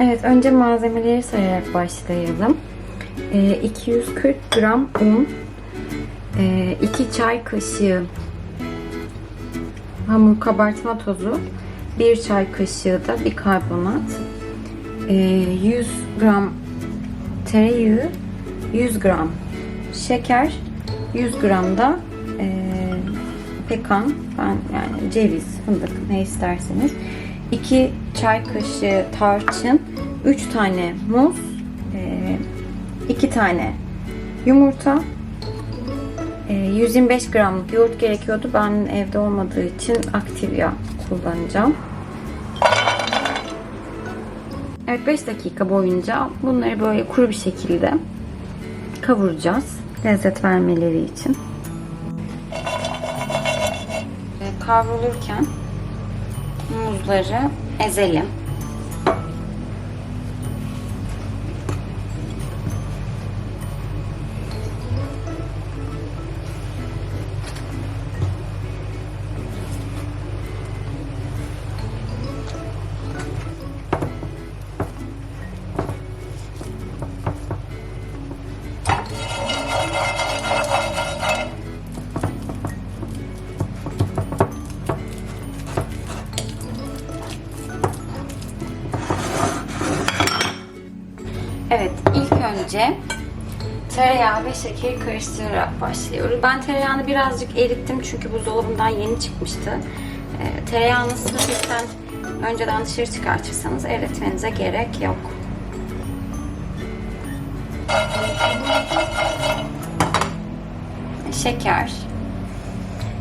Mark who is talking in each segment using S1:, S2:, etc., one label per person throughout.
S1: Evet, önce malzemeleri sayarak başlayalım. Ee, 240 gram un, 2 çay kaşığı hamur kabartma tozu, 1 çay kaşığı da bikarbonat, ee, 100 gram tereyağı, 100 gram şeker, 100 gram da ee, pekan, ben yani ceviz, fındık ne isterseniz. 2 çay kaşığı tarçın, 3 tane muz, 2 tane yumurta, ee, 125 gramlık yoğurt gerekiyordu. Ben evde olmadığı için Activia kullanacağım. Evet 5 dakika boyunca bunları böyle kuru bir şekilde kavuracağız. Lezzet vermeleri için. Kavrulurken muzları ezelim. Evet, ilk önce tereyağı ve şekeri karıştırarak başlıyoruz. Ben tereyağını birazcık erittim çünkü buzdolabından yeni çıkmıştı. Ee, tereyağını hafiften önceden dışarı çıkartırsanız eritmenize gerek yok. Şeker.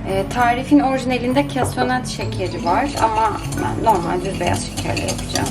S1: Ee, tarifin orijinalinde kesonat şekeri var ama ben normal düz beyaz şekerle yapacağım.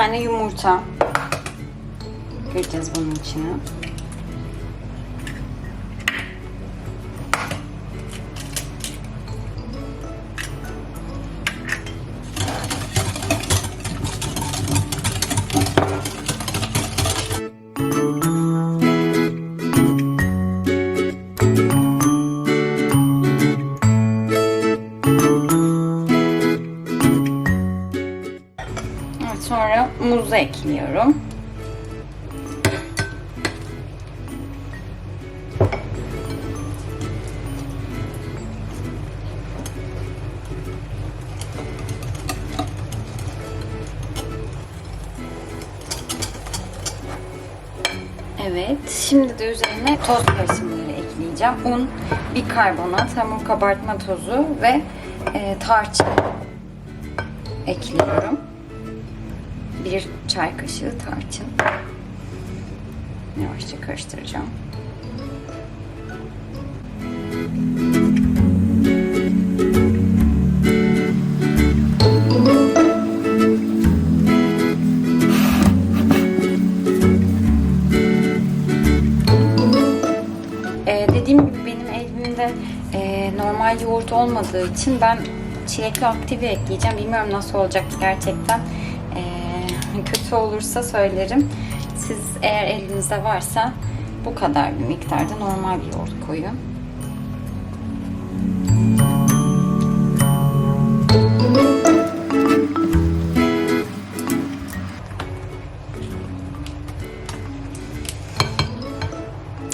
S1: Tane yumurta kıracağız bunun içine. Sonra muzu ekliyorum. Evet, şimdi de üzerine toz karışımları ekleyeceğim. Un, bikarbonat, hamur kabartma tozu ve e, tarçın ekliyorum. Bir çay kaşığı tarçın. Yavaşça karıştıracağım. Ee, dediğim gibi benim evimde e, normal yoğurt olmadığı için ben çilekli aktivi ekleyeceğim. Bilmiyorum nasıl olacak gerçekten. Ee, kötü olursa söylerim. Siz eğer elinizde varsa bu kadar bir miktarda normal bir yoğurt koyun.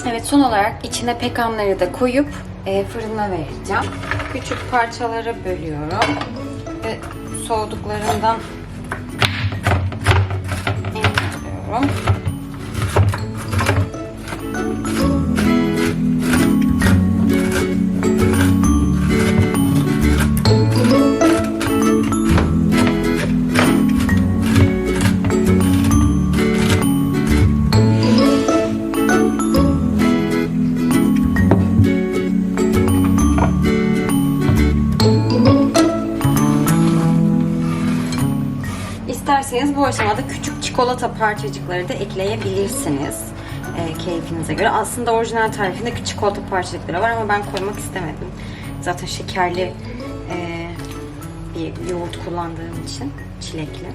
S1: Evet son olarak içine pekanları da koyup e, fırına vereceğim. Küçük parçalara bölüyorum ve soğuduklarından sonra. İsterseniz bu aşamada küçük çikolata parçacıkları da ekleyebilirsiniz. e, keyfinize göre. Aslında orijinal tarifinde küçük çikolata parçacıkları var ama ben koymak istemedim. Zaten şekerli e, bir yoğurt kullandığım için çilekli.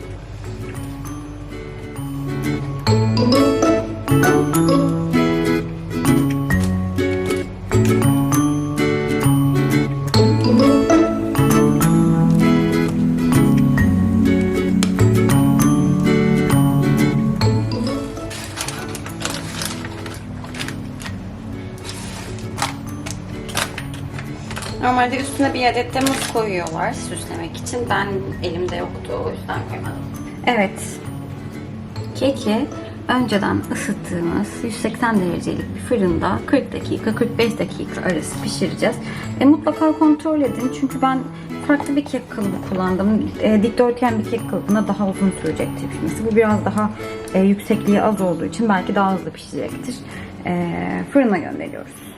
S1: Normalde üstüne bir adet de muz koyuyorlar süslemek için. Ben elimde yoktu o yüzden koymadım. Evet. Keki önceden ısıttığımız 180 derecelik bir fırında 40 dakika 45 dakika arası pişireceğiz. E, mutlaka kontrol edin çünkü ben farklı bir kek kalıbı kullandım. E, dikdörtgen bir kek kalıbına daha uzun sürecektir pişmesi. Bu biraz daha e, yüksekliği az olduğu için belki daha hızlı pişecektir. E, fırına gönderiyoruz.